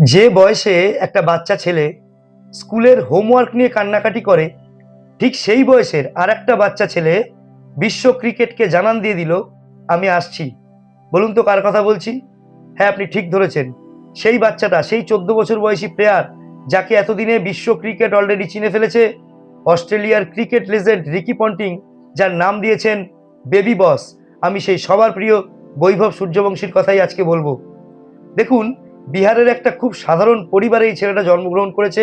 যে বয়সে একটা বাচ্চা ছেলে স্কুলের হোমওয়ার্ক নিয়ে কান্নাকাটি করে, ঠিক সেই বয়সের আর একটা বাচ্চা ছেলে বিশ্ব ক্রিকেটকে জানান দিয়ে দিল, আমি আসছি। বলুন তো কার কথা বলছি? হ্যাঁ আপনি ঠিক ধরেছেন। সেই বাচ্চাটা, সেই চোদ্দ বছর বয়সী প্লেয়ার যাকে এতদিনে বিশ্ব ক্রিকেট অলরেডি চিনে ফেলেছে, অস্ট্রেলিয়ার ক্রিকেট লেজেন্ড রিকি পন্টিং, যার নাম দিয়েছেন বেবি বস। আমি সেই সবার প্রিয় বৈভব সূর্যবংশীর কথাই আজকে বলব। দেখুন বিহারের একটা খুব সাধারণ পরিবারে এই ছেলেটা জন্মগ্রহণ করেছে।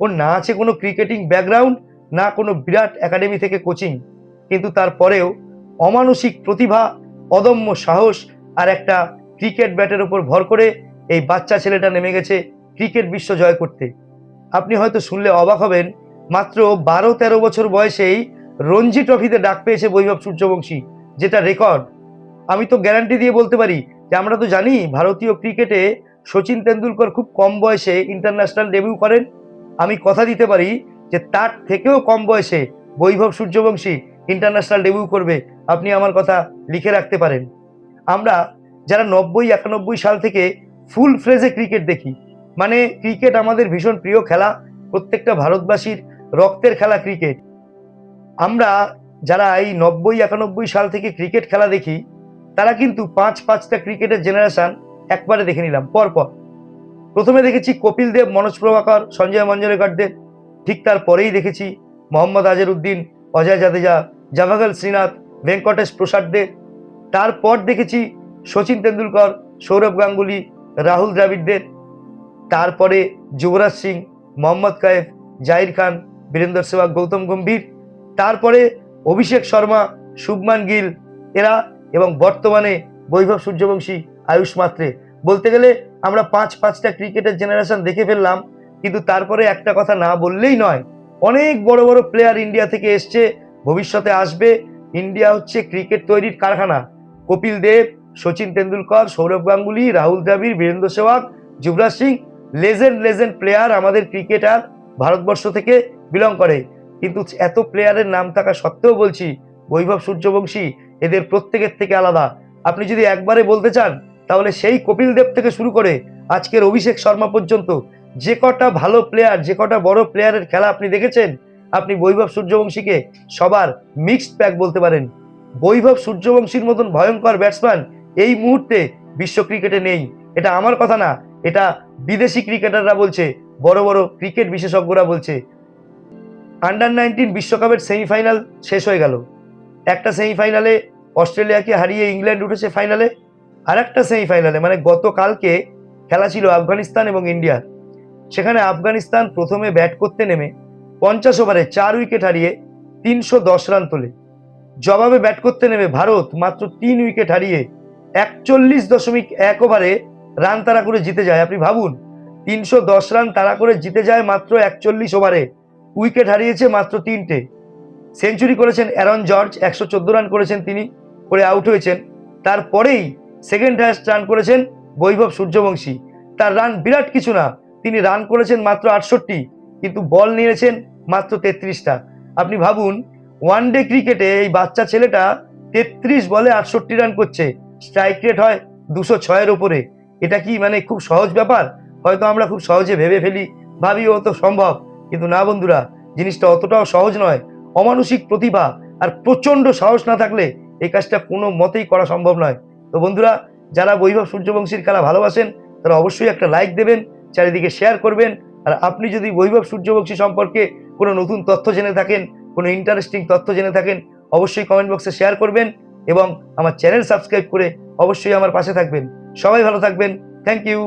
ওর না আছে কোনো ক্রিকেটিং ব্যাকগ্রাউন্ড, না কোনো বিরাট একাডেমি থেকে কোচিং। কিন্তু তারপরেও অমানসিক প্রতিভা, অদম্য সাহস আর একটা ক্রিকেট ব্যাটের উপর ভর করে এই বাচ্চা ছেলেটা নেমে গেছে ক্রিকেট বিশ্ব জয় করতে। আপনি হয়তো শুনলে অবাক হবেন, মাত্র বারো তেরো বছর বয়সেই রঞ্জি ট্রফিতে ডাক পেয়েছে বৈভব সূর্যবংশী, যেটা রেকর্ড। আমি তো গ্যারান্টি দিয়ে বলতে পারি যে আমরা তো জানি ভারতীয় ক্রিকেটে সচিন তেন্ডুলকর খুব কম বয়সে ইন্টারন্যাশনাল ডেবিউ করেন। আমি কথা দিতে পারি যে তার থেকেও কম বয়সে বৈভব সূর্যবংশী ইন্টারন্যাশনাল ডেবিউ করবে। আপনি আমার কথা লিখে রাখতে পারেন। আমরা যারা নব্বই, একানব্বই সাল থেকে ফুল ফ্রেজে ক্রিকেট দেখি মানে ক্রিকেট আমাদের ভীষণ প্রিয় খেলা, প্রত্যেকটা ভারতবাসীর রক্তের খেলা ক্রিকেট। আমরা যারা এই নব্বই, একানব্বই সাল থেকে ক্রিকেট খেলা দেখি, তারা কিন্তু পাঁচ, পাঁচটা ক্রিকেটের জেনারেশন একবারে দেখে নিলাম, পরপর। প্রথমে দেখেছি কপিল দেব, মনোজ প্রভাকর, সঞ্জয় মঞ্জরেকরদের ঠিক তারপরেই দেখেছি মোহাম্মদ আজহারউদ্দিন অজয় জাদেজা, জাভাগল শ্রীনাথ, ভেঙ্কটেশ প্রসাদদের তারপর দেখেছি সচিন তেন্ডুলকর, সৌরভ গাঙ্গুলি, রাহুল দ্রাবিড়দের তারপরে যুবরাজ সিং, মোহাম্মদ কায়েফ, জাহির খান, বীরেন্দ্র সেহবাগ গৌতম গম্ভীর। তারপরে অভিষেক শর্মা, শুভমান গিল, এরা এবং বর্তমানে বৈভব সূর্যবংশী আয়ুষ মাত্রে। বলতে গেলে আমরা পাঁচ পাঁচটা ক্রিকেটের জেনারেশন দেখে ফেললাম, কিন্তু তারপরে একটা কথা না বললেই নয়, অনেক বড় বড় প্লেয়ার ইন্ডিয়া থেকে এসছে, ভবিষ্যতে আসবে। ইন্ডিয়া হচ্ছে ক্রিকেট তৈরির কারখানা। Kapil Dev, Sachin Tendulkar, Sourav Ganguly, Rahul Dravid, Virender Sehwag Yuvraj Singh legend legend player আমাদের ক্রিকেটার ভারতবর্ষ থেকে বিলং করে। কিন্তু এত প্লেয়ারের নাম থাকা সত্ত্বেও বলছি, বৈভব সূর্যবংশী এদের প্রত্যেকের থেকে আলাদা। আপনি যদি একবারে বলতে চান তাহলে সেই কপিল দেব থেকে শুরু করে আজকের অভিষেক শর্মা পর্যন্ত যে কটা ভালো প্লেয়ার যে কটা বড় প্লেয়ারের খেলা আপনি দেখেছেন, আপনি বৈভব সূর্যবংশীকে সবার মিক্সড প্যাক বলতে পারেন। বৈভব সূর্যবংশীর মতন ভয়ঙ্কর ব্যাটসম্যান এই মুহূর্তে বিশ্ব ক্রিকেটে নেই। এটা আমার কথা না, এটা বিদেশি ক্রিকেটাররা বলছে, বড় বড় ক্রিকেট বিশেষজ্ঞরা বলছে। আন্ডার নাইনটিন বিশ্বকাপের সেমিফাইনাল শেষ হয়ে গেল। একটা সেমিফাইনালে অস্ট্রেলিয়াকে হারিয়ে ইংল্যান্ড উঠেছে ফাইনালে আর একটা সেমিফাইনালে মানে গতকালকে খেলা ছিল আফগানিস্তান এবং ইন্ডিয়ার। সেখানে আফগানিস্তান প্রথমে ব্যাট করতে নেমে পঞ্চাশ ওভারে চার উইকেট হারিয়ে তিনশো দশ রান তোলে। জবাবে ব্যাট করতে নেমে ভারত মাত্র তিন উইকেট হারিয়ে একচল্লিশ দশমিক এক ওভারে রান তাড়া করে জিতে যায়। আপনি ভাবুন, তিনশো দশ রান তাড়া করে জিতে যায় মাত্র একচল্লিশ ওভারে উইকেট হারিয়েছে মাত্র তিনটে। সেঞ্চুরি করেছেন অ্যারন জর্জ, একশো চোদ্দ রান করেছেন তিনি, করে আউট হয়েছেন। তারপরেই সেকেন্ড হায়েস্ট রান করেছেন বৈভব সূর্যবংশী। তার রান বিরাট কিছু না, তিনি রান করেছেন মাত্র আটষট্টি, কিন্তু বল নিয়েছেন মাত্র তেত্রিশটা। আপনি ভাবুন ওয়ান ডে ক্রিকেটে এই বাচ্চা ছেলেটা তেত্রিশ বলে আটষট্টি রান করছে স্ট্রাইক রেট হয় দুশো ছয়ের ওপরে এটা কি মানে খুব সহজ ব্যাপার? হয়তো আমরা খুব সহজে ভেবে ফেলি ভাবি ও তো সম্ভব। কিন্তু না বন্ধুরা, জিনিসটা অতটাও সহজ নয়। অমানসিক প্রতিভা আর প্রচণ্ড সাহস না থাকলে এই কাজটা কোনো মতেই করা সম্ভব নয়। তো বন্ধুরা, যারা বৈভব সূর্যবংশীর খেলা ভালোবাসেন, তারা অবশ্যই একটা লাইক দেবেন, চারিদিকে শেয়ার করবেন, আর আপনি যদি বৈভব সূর্যবংশী সম্পর্কে কোনো নতুন তথ্য জেনে থাকেন, কোনো ইন্টারেস্টিং তথ্য জেনে থাকেন, অবশ্যই কমেন্ট বক্সে শেয়ার করবেন এবং আমার চ্যানেল সাবস্ক্রাইব করে অবশ্যই আমার পাশে থাকবেন। সবাই ভালো থাকবেন। Thank you